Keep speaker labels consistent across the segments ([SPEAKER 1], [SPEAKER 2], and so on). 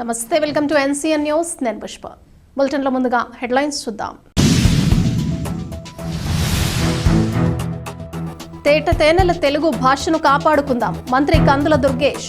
[SPEAKER 1] నమస్తే welcome to NCN news. నేను పుష్ప. బులెటిన్లో ముందుగా హెడ్లైన్స్ చూద్దాం. తేట తేనెల తెలుగు భాషను కాపాడుకుందాం. మంత్రి కందుల దుర్గేష్.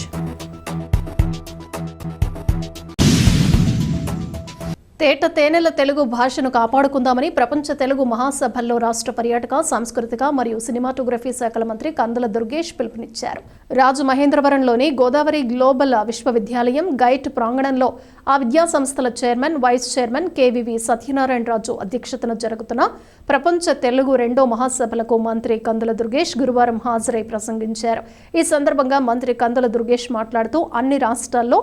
[SPEAKER 1] తేట తేనెల తెలుగు భాషను కాపాడుకుందామని ప్రపంచ తెలుగు మహాసభల్లో రాష్ట్ర పర్యాటక సాంస్కృతిక మరియు సినిమాటోగ్రఫీ శాఖల మంత్రి కందుల దుర్గేష్ పిలుపునిచ్చారు. రాజమహేంద్రవరంలోని గోదావరి గ్లోబల్ విశ్వవిద్యాలయం గైట్ ప్రాంగణంలో ఆ విద్యా సంస్థల chairman vice chairman KVV Satyanarayanaraju అధ్యక్షతన జరుగుతున్న ప్రపంచ తెలుగు రెండో మహాసభలకు మంత్రి కందుల దుర్గేష్ గురువారం హాజరై ప్రసంగించారు. ఈ సందర్భంగా మంత్రి కందుల దుర్గేష్ మాట్లాడుతూ అన్ని రాష్ట్రాల్లో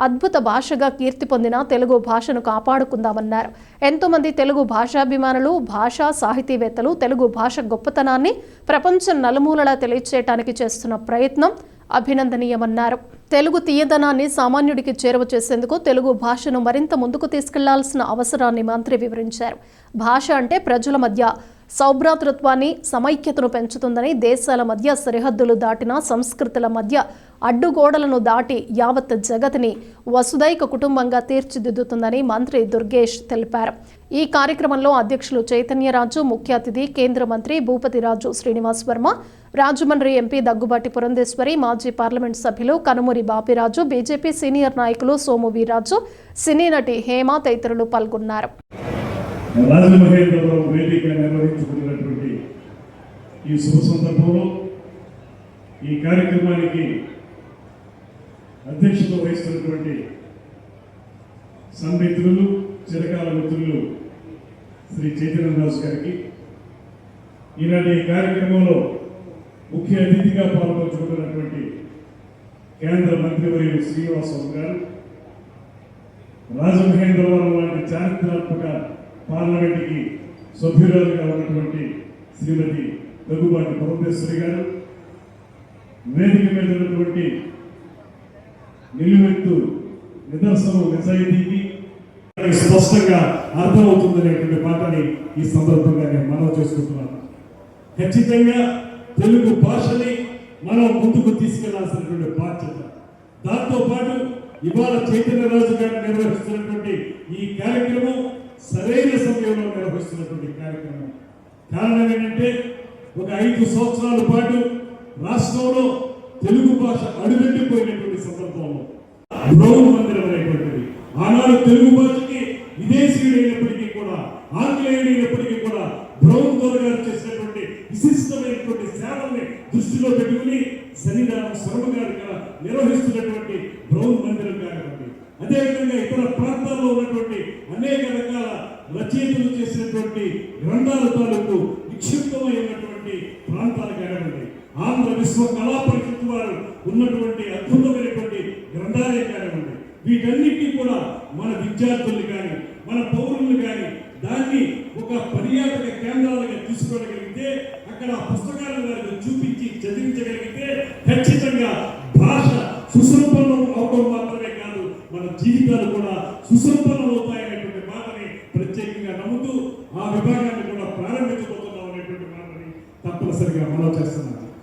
[SPEAKER 1] అద్భుత భాషగా కీర్తి పొందిన తెలుగు భాషను కాపాడుకుందామన్నారు. ఎంతోమంది తెలుగు భాషాభిమానులు భాషా సాహితీవేత్తలు తెలుగు భాష గొప్పతనాన్ని ప్రపంచం నలుమూలలా తెలియచేయటానికి చేస్తున్న ప్రయత్నం అభినందనీయమన్నారు. తెలుగు తీయదనాన్ని సామాన్యుడికి చేరువ చేసేందుకు తెలుగు భాషను మరింత ముందుకు తీసుకెళ్ళాల్సిన అవసరాన్ని మంత్రి వివరించారు. భాష అంటే ప్రజల మధ్య సౌభ్రాతృత్వాన్ని సమైక్యతను పెంచుతుందని దేశాల మధ్య సరిహద్దులు దాటిన సంస్కృతుల మధ్య అడ్డుగోడలను దాటి యావత్ జగతిని వసుదైక కుటుంబంగా తీర్చిదిద్దుతుందని మంత్రి దుర్గేష్ తెలిపారు. ఈ కార్యక్రమంలో అధ్యక్షులు చైతన్యరాజు ముఖ్య అతిథి కేంద్ర మంత్రి భూపతిరాజు శ్రీనివాస్ వర్మ రాజమండ్రి ఎంపీ దగ్గుబాటి పురంధేశ్వరి మాజీ పార్లమెంట్ సభ్యులు కనుమూరి బాపిరాజు బీజేపీ సీనియర్ నాయకులు సోము వీరాజు సినీ నటి హేమ తదితరులు పాల్గొన్నారు.
[SPEAKER 2] ఈ శుభ సందర్భంలో ఈ కార్యక్రమానికి అధ్యక్షత వహిస్తున్నటువంటి సన్మిత్రులు చిరకాల మిత్రులు శ్రీ చైతన్యరాజు గారికి. ఈనాటి ఈ కార్యక్రమంలో ముఖ్య అతిథిగా పాల్గొంచుకున్నటువంటి కేంద్ర మంత్రివర్యులు శ్రీనివాసరావు గారు రాజమహేంద్రవరం లాంటి చారిత్రాత్మక పార్లమెంట్కి సభ్యురాలుగా ఉన్నటువంటి శ్రీమతి దగ్గుబాటి పురంధేశ్వరి గారు వేదిక మీద ఉన్నటువంటి నిలువెత్తు నిదర్శనం నిజాయితీకి స్పష్టంగా అర్థమవుతుందనేటువంటి మాటని ఈ సందర్భంగా నేను మనవి చేసుకుంటున్నాను. ఖచ్చితంగా తెలుగు భాషని మనం ముందుకు తీసుకెళ్ళాల్సినటువంటి బాధ్యత. దాంతోపాటు ఇవాళ ఇవాళ చైతన్యరాజు గారు నిర్వహిస్తున్నటువంటి ఈ కార్యక్రమం సరైన సమయంలో నిర్వహిస్తున్నటువంటి కార్యక్రమం. కారణం ఏంటంటే ఒక ఐదు సంవత్సరాల పాటు రాష్ట్రంలో తెలుగు భాష అడుగంటిపోయినటువంటి సందర్భంలో బ్రౌన్ మందిరం అనేటువంటిది. ఆనాడు తెలుగు భాషకి విదేశీయుడైనప్పటికీ కూడా ఆంగ్లేయుడైనప్పటికీ కూడా బ్రౌన్ దొర గారు చేసినటువంటి విశిష్టమైనటువంటి సేవల్ని దృష్టిలో పెట్టుకుని సన్నిధానం శర్మ గారు నిర్వహిస్తున్నటువంటి బ్రౌన్ మందిరం కాబట్టి అదేవిధంగా ఇతర ప్రాంతాల్లో ఉన్నటువంటి అనేక రకాల రచయితలు చేసినటువంటి గ్రంథాల తాలూకు నిక్షిప్తమైనటువంటి ప్రాంతాలు కానివ్వండి. ఆంధ్ర విశ్వ కళా పరిషత్ వారు ఉన్నటువంటి అద్భుతమైనటువంటి గ్రంథాలయ కానివ్వండి వీటన్నిటికీ కూడా మన విద్యార్థుల్ని కానీ మన పౌరుల్ని కానీ దాన్ని ఒక పర్యాటక కేంద్రాలుగా తీసుకోగలిగితే అక్కడ పుస్తకాల వారికి చూపించి చదివించగలిగితే ఖచ్చితంగా భాష సుసంపన్నం అవడం మాత్రమే కాదు మన జీవితాలు కూడా సుసంపన్నం అవుతాయనేటువంటి మాటని ప్రత్యేకంగా నమ్ముతూ ఆ విభాగాన్ని కూడా ప్రారంభించబోతున్నాం అనేటువంటి మాటని తప్పనిసరిగా మనం చేస్తున్నాం.